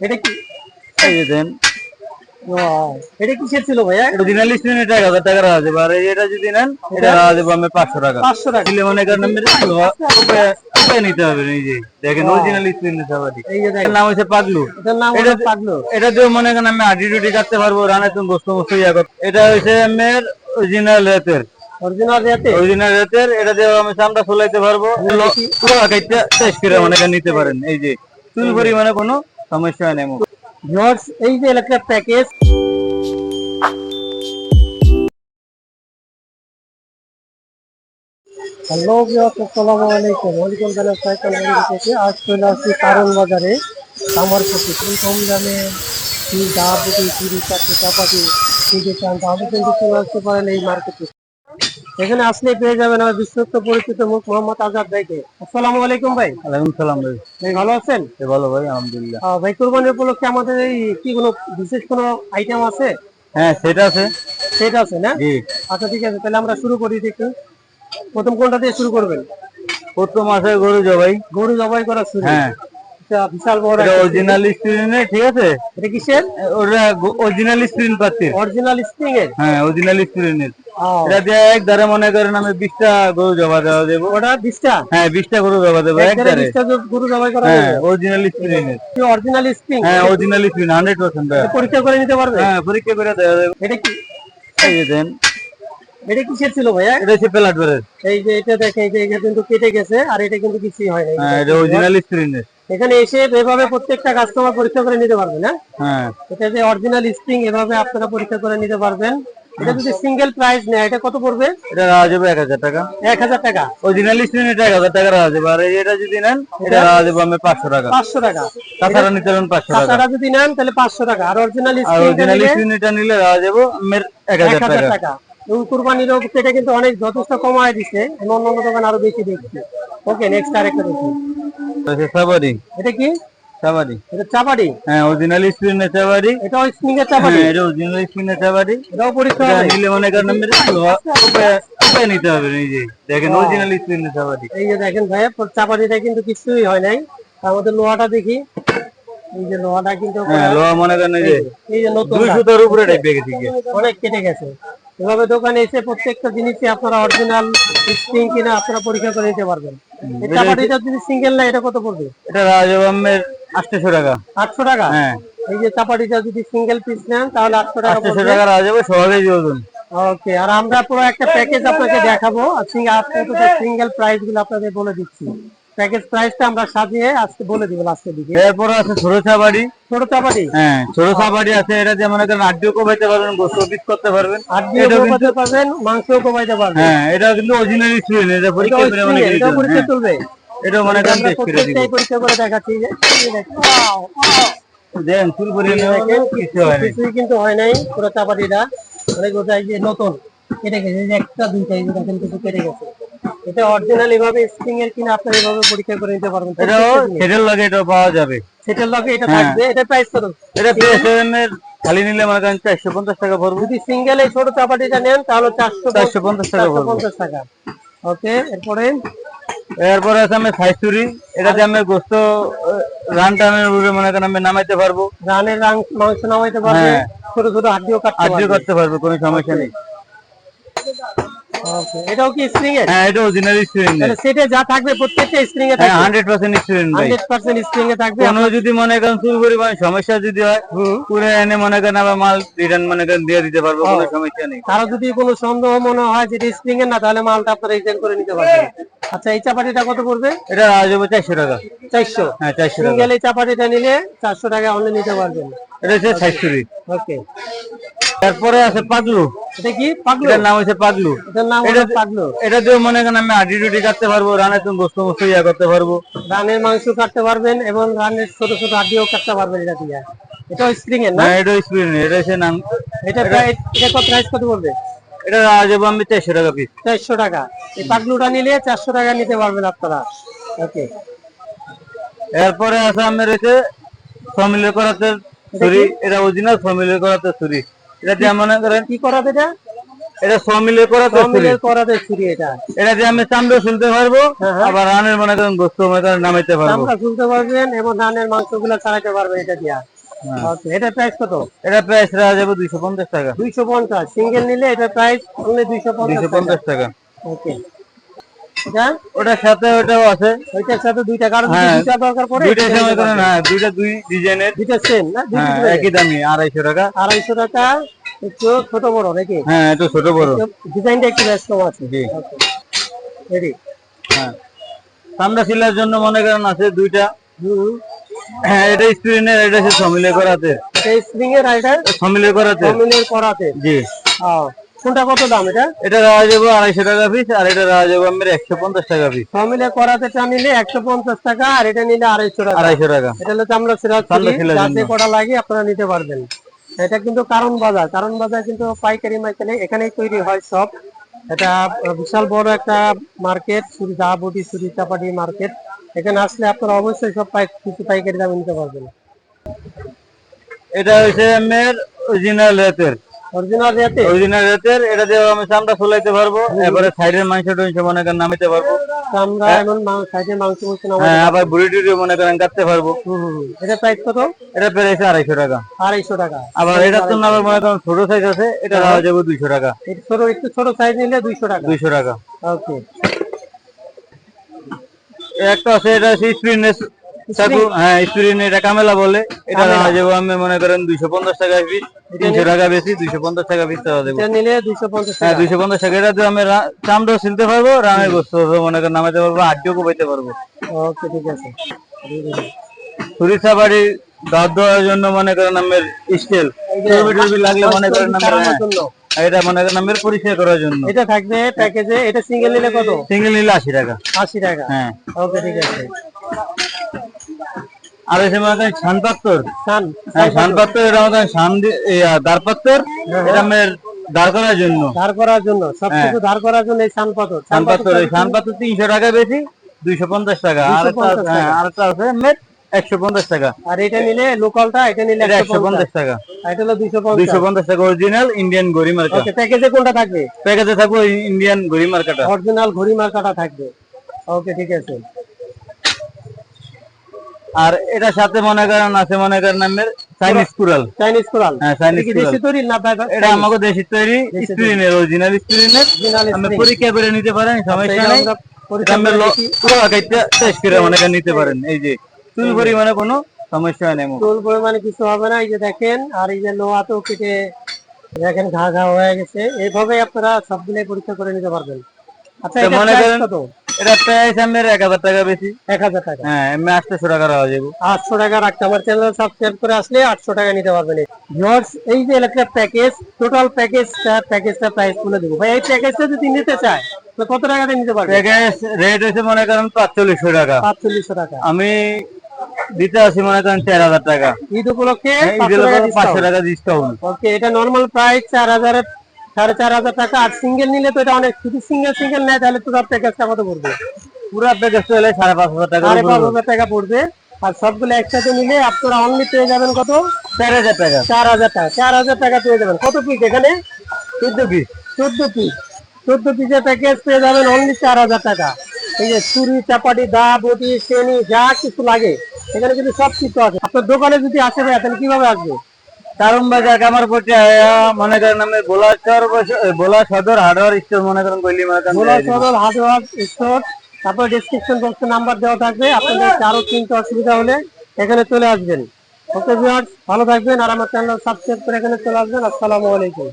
এটা কি? এই যে দেন। এটা কিসের ছিল ভাইয়া? এটা অরিজিনাল স্ক্রিন এটা এক হাজার টাকা রাখা যাবে। আর এটা যদি নেন এটা রাখা যাবে আমি পাঁচশো টাকা। পাঁচশো টাকা। দিলে মনে করেন আমি উপায় নিতে হবে এই যে। দেখেন অরিজিনাল স্ক্রিন সাবাদি এই যে দেখেন। নাম হচ্ছে পাগলু। এটার নাম হলো এটা- এটা দিয়ে মনে করেন আমি আডি টুটি কাটতে পারব রানে তুমি বস্তু বস্তু ইয়া করতে। এটা হচ্ছে আমার অরিজিনাল রেতের। অরিজিনাল রেতে অরিজিনাল রেতের এটা দিয়ে আমি চামড়া ফুলাইতে পারব। লোহা কাইটা শেষ করে মনে করেন নিতে পারেন এই যে। চুল পরিমাণে কোনো সমস্যা নেই ভিউয়ার্স এই যে একটা প্যাকেজ হ্যালো ভিউয়ার্স আসসালামু আলাইকুম ওয়ালাইকুম সালাম সাইকেল বাজার থেকে আজ চলে আসছি কারণ বাজারে আমার প্রতি কোন কম দামে কি দা বুটি চুরি চারটে চাপাতি কিনতে চান তাহলে কিন্তু চলে আসতে পারেন এই মার্কেটে এখানে আসলে পেয়ে যাবেন আমার বিশ্বস্ত পরিচিত মুখ মোহাম্মদ আজাদ ভাইকে। আসসালামু আলাইকুম ভাই। আলাইকুম সালাম ভাই। ভাই ভালো আছেন? ভালো ভাই আলহামদুলিল্লাহ। ভাই কোরবানির উপলক্ষে আমাদের এই কি কোনো বিশেষ কোনো আইটেম আছে? হ্যাঁ সেটা আছে। সেটা আছে না? জি। আচ্ছা ঠিক আছে তাহলে আমরা শুরু করি দেখি। প্রথম কোনটা দিয়ে শুরু করবেন? প্রথম আছে গরু জবাই। গরু জবাই করা শুরু। হ্যাঁ। আচ্ছা, বিশাল বড় এটা অরিজিনাল স্ক্রিনে ঠিক আছে? এটা কিসের? ওটা অরিজিনাল স্ক্রিন পাচ্ছি। অরিজিনাল স্প্রিং এর? হ্যাঁ অরিজিনাল স্ক্রিনের আহ, এটা দিয়ে এক ধারে মনে করেন আমি বিশটা গরু জবা দেওয়া দেবো। ওটা বিশটা? হ্যাঁ বিশটা গরু জবা দেবো এক ধারে বিশটা জ- গরু জবাই করা হ্যাঁ অরিজিনাল অরিজিনাল হ্যাঁ অরিজিনাল স্ক্রিন পরীক্ষা করে নিতে পারবে? হ্যাঁ পরীক্ষা করে দেওয়া এটা কি? এই দেন। এটা কিসের ছিল ভাইয়া? এটা হচ্ছে প্লাটবারের এই যে এটা দেখেন যে এটা কিন্তু কেটে গেছে আর এটা কিন্তু কিছুই হয় না এটা অরিজিনাল স্ক্রিনের এখানে এসে এভাবে প্রত্যেকটা কাস্টমার পরীক্ষা করে নিতে পারবে না হ্যাঁ। এটা যে অরিজিনাল স্প্রিং এভাবে আপনারা পরীক্ষা করে নিতে পারবেন। এটা যদি সিঙ্গেল প্রাইস নেয় এটা কত পড়বে? এটা রাখা যাবে এক হাজার টাকা। এক হাজার টাকা। অরিজিনাল স্ক্রিন এটা এক হাজার টাকা রাখা যাবে আর এটা যদি নেন এটা রাখা যাবে আমি পাঁচশো টাকা। পাঁচশো টাকা। তাছাড়া নিতে পারেন পাঁচশো টাকা। তাছাড়া যদি নেন তাহলে পাঁচশো টাকা। আর অরিজিনাল আর স্প্রিং অরিজিনাল স্ক্রিন এটা নিলে রাখা যাবে আমার এক এক হাজার হাজার টাকা। এবং কুরবানির এটা কিন্তু অনেক যথেষ্ট কমায় দিছে। আমি অন্য অন্য দোকান আরও বেশি দেখছি। ওকে নেক্সট আরেকটা দেখি। সাবারি এটা কি? সাবারি এটা চাপাটি হ্যাঁ অরিজিনাল স্ক্রিনের চাবারি স্প্রিং এর চাপাটি হ্যাঁ এটা অরিজিনাল স্ক্রিনের চাবারি এটাও পরীক্ষা হবে? নিলে মনে করেন উপায় নিতে হবে এই যে দেখেন অরিজিনাল স্ক্রিনের চাবারি এই যে দেখেন ভাইয়া চাপাটিটা কিন্তু কিছুই হয় নাই। মধ্যে লোহাটা দেখি। এই যে লোহাটা কিন্তু হ্যাঁ লোহা মনে করেন এই যে এই যে নতুন দুই সুতার উপরে টাইপে গেছে অনেক কেটে গেছে। এভাবে দোকানে এসে প্রত্যেকটা জিনিসই আপনারা অরিজিনাল স্প্রিং কিনা আপনারা পরীক্ষা করে নিতে পারবেন। চাপাটিটা যদি সিঙ্গেল না এটা কত পড়বে? এটা আমার আটশো টাকা। আটশো টাকা? হ্যাঁ। এই যে চাপাটিটা যদি সিঙ্গেল পিস নেন তাহলে আটশো টাকা আটশো টাকা যাবে সবাই ওজন ওকে আর আমরা পুরো একটা প্যাকেজ আপনাকে দেখাবো। আর সিঙ্গেল প্রাইসগুলো আপনাদের বলে দিচ্ছি। প্যাকেজ প্রাইসটা আমরা সাজিয়ে আজকে বলে দিব লাস্টের দিকে। এরপর আছে ছোট চাবাড়ি ছোট হ্যাঁ ছোট চাবাড়ি আছে। এটা দিয়ে মনে করেন আড্ডিও কমাইতে পারবেন গোস্ত পিস করতে পারবেন। এটা কিন্তু পারবেন মাংসও কমাইতে পারবেন। হ্যাঁ এটা কিন্তু অরিজিনাল এটা পরীক্ষা করে মনে করেন পরীক্ষা চলবে। এটা মনে করেন টেস্ট করে দিব পরীক্ষা করে দেখাচ্ছি এই। দেন দেখেন, কিছু হয় না কিন্তু হয় নাই পুরো অনেক গোটাই যে নতুন কেটে গেছে যে একটা দুইটা এই যে দেখেন কিছু কেটে গেছে। এটা অরিজিনাল এভাবে স্প্রিং এর কিনা আপনারা এভাবে পরীক্ষা করে নিতে পারবেন। এটাও সেটেল লাগে এটা পাওয়া যাবে। সেটার লগে এটা হ্যাঁ। থাকবে এটা প্রাইস কত? এটা পিএসএম এর খালি নিলে মনে করেন চারশো পঞ্চাশ টাকা পড়বে। যদি সিঙ্গেল এই ছোট চাপাটিটা নেন তাহলে চারশো 450 টাকা পড়বে। পঞ্চাশ টাকা। ওকে এরপরে? এরপরে আছে আমি ফাইসুরি এটা দিয়ে আমি গোস্ত রান টানের উপরে মনে করেন আমি নামাইতে পারব। রানের রাং মাংস নামাইতে পারবে হ্যাঁ। ছোট ছোট হাড্ডিও কাটতে পারবে। করতে পারব কোনো সমস্যা নেই। ওকে এটাও কি স্প্রিং এর? হ্যাঁ এটা অরিজিনাল স্ক্রিন তাহলে সেটে যা থাকবে প্রত্যেকটা স্প্রিং এ হ্যাঁ থাকবে। হান্ড্রেড পার্সেন্ট স্ক্রিন ভাই হান্ড্রেড পার্সেন্ট স্প্রিং এ থাকবে। কোনো যদি মনে করেন চুল পরিমাণ সমস্যা যদি হয় পুরো এনে মনে করেন আবার মাল রিটার্ন মনে করেন দিয়ে দিতে পারব কোনো সমস্যা নেই। কারও যদি কোনো সন্দেহ মনে হয় যে স্প্রিং এর না তাহলে মালটা আপনারা রিটার্ন করে নিতে পারবেন। আচ্ছা এই চাপাটিটা কত পড়বে? এটা আজ হবে চারশো টাকা। চারশো। হ্যাঁ চারশো টাকা। এই চাপাটিটা নিলে চারশো টাকা অনলি নিতে পারবেন। এটা হচ্ছে ফাইসুরি ওকে তারপরে আছে পাগলু। এটা কি? পাগলো? এটার নাম হচ্ছে পাগলু। এটার নাম হলো পাগলো। এটা দিয়ে মনে করেন আমি আডি টুটি কাটতে পারব রানে তুমি বস্তু বস্তু ইয়া করতে পারব। রানের মাংস কাটতে পারবেন এবং রানের ছোট ছোট হাড্ডিও কাটতে পারবেন এটা দিয়ে। এটা স্প্রিং এর না? হ্যাঁ এটা স্ক্রিন এটা হচ্ছে নাম এটা প্রাইস এটা কত প্রাইস কত পড়বে? এটা আজ আমি চারশো টাকা পিস চারশো টাকা। এই পাগলুটা নিলে চারশো টাকা নিতে পারবেন আপনারা। ওকে এরপরে আছে আমি রয়েছে ফ্যামিলি করাতে ছুরি। এটা অরিজিনাল ফ্যামিলি করাতে ছুরি। এটা দিয়ে মনে করেন কি করাবে এটা? এটা সমিলে মিলে করা তো করাতে ছুরি এটা। এটা দিয়ে আমি চামড়া শুনতে পারব হ্যাঁ, হ্যাঁ। আবার রানের মনে করেন গোস্ত মনে করেন নামাইতে পারব। চামড়া শুনতে পারবেন এবং ধানের মাংসগুলো ছাড়াইতে পারবেন এটা দিয়া। হ্যাঁ। এটা প্রাইস কত? এটা প্রাইস রাখা যাবে দুইশো পঞ্চাশ টাকা। দুইশো পঞ্চাশ। সিঙ্গেল নিলে এটা প্রাইস দুইশো পঞ্চাশ টাকা। ওকে ওটার সাথে ওটাও আছে। ওইটার সাথে দুইটা কারণ হ্যাঁ, দুইটা দরকার পড়ে দুইটা সময় করেন হ্যাঁ দুইটা দুই ডিজাইনের। দুইটা সেম না? হ্যাঁ একই দামি আড়াইশো টাকা। আড়াইশো টাকা একটু ছোট বড় নাকি? হ্যাঁ একটু ছোট বড়। ডিজাইনটা একটু ব্যস্ত আছে। জি। রেডি হ্যাঁ। চামড়া শিলার জন্য মনে করেন আছে দুইটা। হ্যাঁ এটা স্ক্রিনের এটা সমিলে করাতে। এটা স্প্রিং এর এটা সমিলে করাতে। কমিনের করাতে। জি। আহ, কোনটা কত দাম এটা? এটা রাখা যাব আড়াইশো টাকা পিস আর এটা রাখা যাব আমার একশো পঞ্চাশ টাকা পিস কমিনে করাতেটা নিলে একশো পঞ্চাশ টাকা আর এটা নিলে আড়াইশো টাকা। আড়াইশো টাকা। এটা হলো চামড়া সিরাজ যাতে জন্য। লাগে আপনারা নিতে পারবেন। এটা কিন্তু কারণ বাজার। কারণ বাজার কিন্তু পাইকারি মাইকারি এখানেই তৈরি হয় সব। এটা বিশাল বড় একটা মার্কেট সুরি দা বটি সুরি চাপাটি মার্কেট। এখানে আসলে আপনারা অবশ্যই সব পাই কিছু পাইকারি দামে নিতে পারবেন। এটা হচ্ছে আমার অরিজিনাল রেতের। অরিজিনাল রেটে অরিজিনাল রেতের এটা দিয়ে আমি চামড়া ফুলাইতে পারব এবারে সাইডের মাংস টংস মনে করেন নামিতে পারব। এমন মাংস হ্যাঁ আবার বুড়ি টুড়ি মনে করেন কাটতে পারব। হুম, হুম, হুম। এটা প্রাইস কত? এটা পেরেছে আড়াইশো টাকা। আড়াইশো টাকা। আবার এটার জন্য আবার মনে করেন ছোট সাইজ আছে এটা রাখা যাবে দুইশো টাকা। ছোট একটু ছোট সাইজ নিলে দুইশো টাকা। দুইশো টাকা। ওকে একটা আছে এটা হচ্ছে স্প্রিনের চাকু হ্যাঁ স্প্রিন এটা কামেলা বলে। এটা রাখা যাবে আমি মনে করেন দুইশো পঞ্চাশ টাকা পিস তিনশো টাকা বেশি দুইশো পঞ্চাশ টাকা পিস দেওয়া দেবো। নিলে দুইশো পঞ্চাশ হ্যাঁ দুইশো পঞ্চাশ টাকা। এটা আমি চামড়াও ছিলতে পারব রামের গোস্ত মনে করেন নামাইতে পারব হাড্ডিও কোপাইতে পারব। ওকে ঠিক আছে। সরিষা বাড়ি দাঁত দেওয়ার জন্য মনে করেন আমার স্কেল। টুবি টুবি লাগলে মনে করেন আমার এটা মনে করেন আমার পরিষ্কার করার জন্য। এটা থাকবে প্যাকেজে এটা সিঙ্গেল নিলে কত? সিঙ্গেল নিলে আশি টাকা। আশি টাকা। হ্যাঁ। ওকে ঠিক আছে। আর এসে মনে করেন শান পাত্তর। হ্যাঁ শান পাত্তর এটা মনে করেন শান দাঁড় পাত্তর। এটা আমার দাঁড় করার জন্য। ধার করার জন্য সবকিছু ধার করার জন্য এই সান পাথর শান পাত্তর এই শান পাত্তর তিনশো টাকা বেশি দুইশো পঞ্চাশ টাকা। আর একটা 250 টাকা। হ্যাঁ আরেকটা আছে আমার একশো পঞ্চাশ টাকা। আর এটা নিলে লোকালটা এটা নিলে একশো পঞ্চাশ টাকা। এটা হলো দুইশো দুইশো পঞ্চাশ টাকা অরিজিনাল ইন্ডিয়ান গড়ি মার্কা। প্যাকেজে কোনটা থাকবে? প্যাকেজে থাকব ইন্ডিয়ান গড়ি মার্কাটা। অরিজিনাল ঘড়ি মার্কাটা থাকবে। ওকে ঠিক আছে। আর এটা সাথে মনে করেন আছে মনে করেন আমার চাইনিজ কুরাল চাইনিজ কোরাল হ্যাঁ চাইনিজ কুরাল দেশি তৈরি না বাইরে- এটা আমাকে দেশি তৈরি স্ক্রিনের অরিজিনাল স্ক্রিনের আপনি পরীক্ষা করে নিতে পারেন সমস্যা নাই। আমরা পুরো কাইটা টেস্ট করে মনে করেন নিতে পারেন। এই যে তুমি পরিমাণে কোনো সমস্যা নেই আমার। টুল পরিমাণে কিছু হবে না এই যে দেখেন আর এই যে লোহা তো কেটে দেখেন ঘা ঘা হয়ে গেছে। এইভাবে আপনারা সবগুলো পরীক্ষা করে নিতে পারবেন। আচ্ছা মনে করেন- এটা প্রাইস আমার এক হাজার টাকা বেশি। এক হাজার টাকা। হ্যাঁ এমনি আটশোশো টাকা রাখা যাব। আটশো টাকা রাখতে আমার চ্যানেল সাবস্ক্রাইব করে আসলে আটশো টাকা নিতে পারবেন ভিউয়ার্স এই যে একটা প্যাকেজ টোটাল প্যাকেজটা প্যাকেজটা প্রাইস বলে দেবো। ভাই এই প্যাকেজটা যদি নিতে চায় তো কত টাকাতে নিতে পারবে? প্যাকেজ রেট হচ্ছে মনে করেন পাঁচচল্লিশশো টাকা। পাঁচচল্লিশশো টাকা। আমি দিতে আসি মনে করেন চার হাজার টাকা। ঈদ উপলক্ষে হ্যাঁ, পাঁচশো টাকা ডিসকাউন্ট ওকে এটা নর্মাল প্রাইস চার হাজারের সাড়ে চার হাজার টাকা আর সিঙ্গেল নিলে তো এটা অনেক যদি সিঙ্গেল সিঙ্গেল নেয় তাহলে টোটাল প্যাকেজটা কত পড়বে। পুরো প্যাকেজ হলে সাড়ে পাঁচ হাজার টাকা সাড়ে পাঁচ হাজার টাকা পড়বে। আর সবগুলো একসাথে নিলে আপনারা অনলি পেয়ে যাবেন কত? চার হাজার টাকা। চার হাজার টাকা চার হাজার টাকা পেয়ে যাবেন। কত পিস এখানে? চোদ্দ পিস চোদ্দ পিস চোদ্দ পিসের প্যাকেজ পেয়ে যাবেন অনলি চার হাজার টাকা। এই যে ছুরি চাপাটি দা বটি শ্রেণি যা কিছু লাগে এখানে কিন্তু সব কিছু আছে। আপনার দোকানে যদি আসে ভাই তাহলে কীভাবে আসবে? কারণ কামারপট্টি কামার মনে করেন আমি বোলা শহর ভোলা সদর হার্ডওয়ার স্টোর মনে করেন কইলি মনে করেন ভোলা সদর হার্ডওয়ার স্টোর তারপর ডেসক্রিপশন বক্সে নাম্বার দেওয়া থাকবে আপনাদের কারও কিনতে অসুবিধা হলে এখানে চলে আসবেন। ওকে ভিউয়ার্স ভালো থাকবেন আর আমার চ্যানেল সাবস্ক্রাইব করে এখানে চলে আসবেন। আসসালামু আলাইকুম।